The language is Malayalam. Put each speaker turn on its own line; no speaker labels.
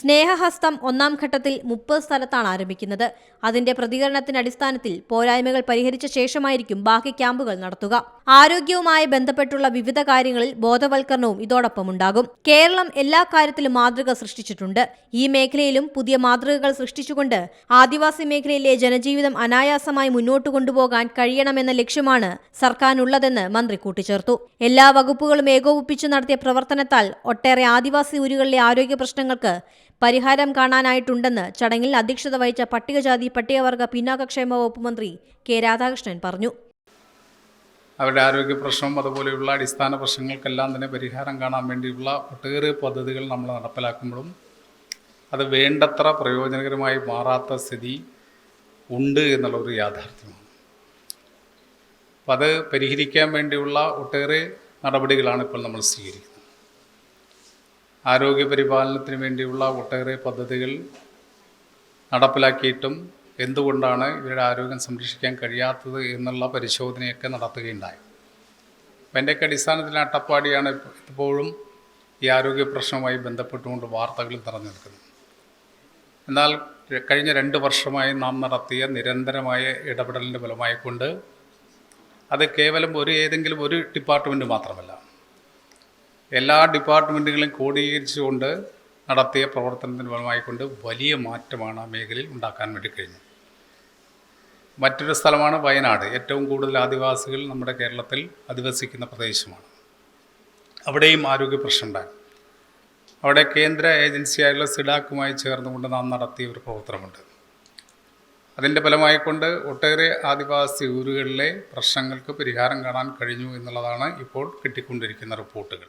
സ്നേഹഹസ്തം ഒന്നാം ഘട്ടത്തിൽ മുപ്പത് സ്ഥലത്താണ് ആരംഭിക്കുന്നത്. അതിന്റെ പ്രതികരണത്തിന്റെ അടിസ്ഥാനത്തിൽ പോരായ്മകൾ പരിഹരിച്ച ശേഷമായിരിക്കും ബാക്കി ക്യാമ്പുകൾ നടത്തുക. ആരോഗ്യവുമായി ബന്ധപ്പെട്ടുള്ള വിവിധ കാര്യങ്ങളിൽ ബോധവൽക്കരണവും ഇതോടൊപ്പം ഉണ്ടാകും. കേരളം എല്ലാ കാര്യത്തിലും മാതൃക സൃഷ്ടിച്ചിട്ടുണ്ട്. ഈ മേഖലയിലും പുതിയ മാതൃകകൾ സൃഷ്ടിച്ചുകൊണ്ട് ആദിവാസി മേഖലയിലെ ജനജീവിതം അനായാസമായി മുന്നോട്ട് കൊണ്ടുപോകാൻ കഴിയണമെന്ന ലക്ഷ്യമാണ് സർക്കാരിനുള്ളതെന്ന് മന്ത്രി കൂട്ടിച്ചേർത്തു. എല്ലാ വകുപ്പുകളും ഏകോപിപ്പിച്ചു നടത്തിയ പ്രവർത്തനത്താൽ ഒട്ടേറെ ആദിവാസി ഊരുകളിലെ ആരോഗ്യ പ്രശ്നങ്ങൾക്ക് പരിഹാരം കാണാനായിട്ടുണ്ടെന്ന് ചടങ്ങിൽ അധ്യക്ഷത വഹിച്ച പട്ടികജാതി പട്ടികവർഗ പിന്നാക്കക്ഷേമ വകുപ്പ് മന്ത്രി കെ രാധാകൃഷ്ണൻ പറഞ്ഞു.
അവരുടെ ആരോഗ്യ പ്രശ്നം അതുപോലെയുള്ള അടിസ്ഥാന പ്രശ്നങ്ങൾക്കെല്ലാം തന്നെ പരിഹാരം കാണാൻ വേണ്ടിയുള്ള ഒട്ടേറെ പദ്ധതികൾ നമ്മൾ നടപ്പിലാക്കുമ്പോഴും അത് വേണ്ടത്ര പ്രയോജനകരമായി മാറാത്ത സ്ഥിതി ഉണ്ട് എന്നുള്ള ഒരു യാഥാർത്ഥ്യമാണ്. അപ്പം അത് പരിഹരിക്കാൻ വേണ്ടിയുള്ള ഒട്ടേറെ നടപടികളാണ് ഇപ്പോൾ നമ്മൾ സ്വീകരിക്കുന്നത്. ആരോഗ്യ പരിപാലനത്തിന് വേണ്ടിയുള്ള ഒട്ടേറെ പദ്ധതികൾ നടപ്പിലാക്കിയിട്ടും എന്തുകൊണ്ടാണ് ഇവരുടെ ആരോഗ്യം സംരക്ഷിക്കാൻ കഴിയാത്തത് എന്നുള്ള പരിശോധനയൊക്കെ നടത്തുകയുണ്ടായി. അപ്പം എന്റെയൊക്കെ അടിസ്ഥാനത്തിൽ അട്ടപ്പാടിയാണ് ഇപ്പോഴും ഈ ആരോഗ്യ പ്രശ്നവുമായി ബന്ധപ്പെട്ടുകൊണ്ട് വാർത്തകൾ നിറഞ്ഞു നിൽക്കുന്നത് എന്നാൽ കഴിഞ്ഞ രണ്ട് വർഷമായി നാം നടത്തിയ നിരന്തരമായ ഇടപെടലിന്റെ ഫലമായിക്കൊണ്ട് അത് കേവലം ഒരു ഏതെങ്കിലും ഒരു ഡിപ്പാർട്ട്മെന്റ് മാത്രമല്ല എല്ലാ ഡിപ്പാർട്ട്മെന്റുകളും ക്രോഡീകരിച്ചുകൊണ്ട് നടത്തിയ പ്രവർത്തനത്തിന് ഫലമായിക്കൊണ്ട് വലിയ മാറ്റമാണ് ആ മേഖലയിൽ ഉണ്ടാക്കാൻ വേണ്ടി കഴിഞ്ഞു മറ്റൊരു സ്ഥലമാണ് വയനാട്. ഏറ്റവും കൂടുതൽ ആദിവാസികൾ നമ്മുടെ കേരളത്തിൽ അധിവസിക്കുന്ന പ്രദേശമാണ്. അവിടെയും ആരോഗ്യ പ്രശ്നമുണ്ടായി. അവിടെ കേന്ദ്ര ഏജൻസിയായുള്ള സിഡാക്കുമായി ചേർന്നുകൊണ്ട് നാം നടത്തിയ ഒരു പ്രവർത്തനമുണ്ട്. അതിന്റെ ഫലമായിക്കൊണ്ട് ഒട്ടേറെ ആദിവാസി ഊരുകളിലെ പ്രശ്നങ്ങൾക്ക് പരിഹാരം കാണാൻ കഴിഞ്ഞു എന്നുള്ളതാണ് ഇപ്പോൾ കിട്ടിക്കൊണ്ടിരിക്കുന്ന റിപ്പോർട്ടുകൾ.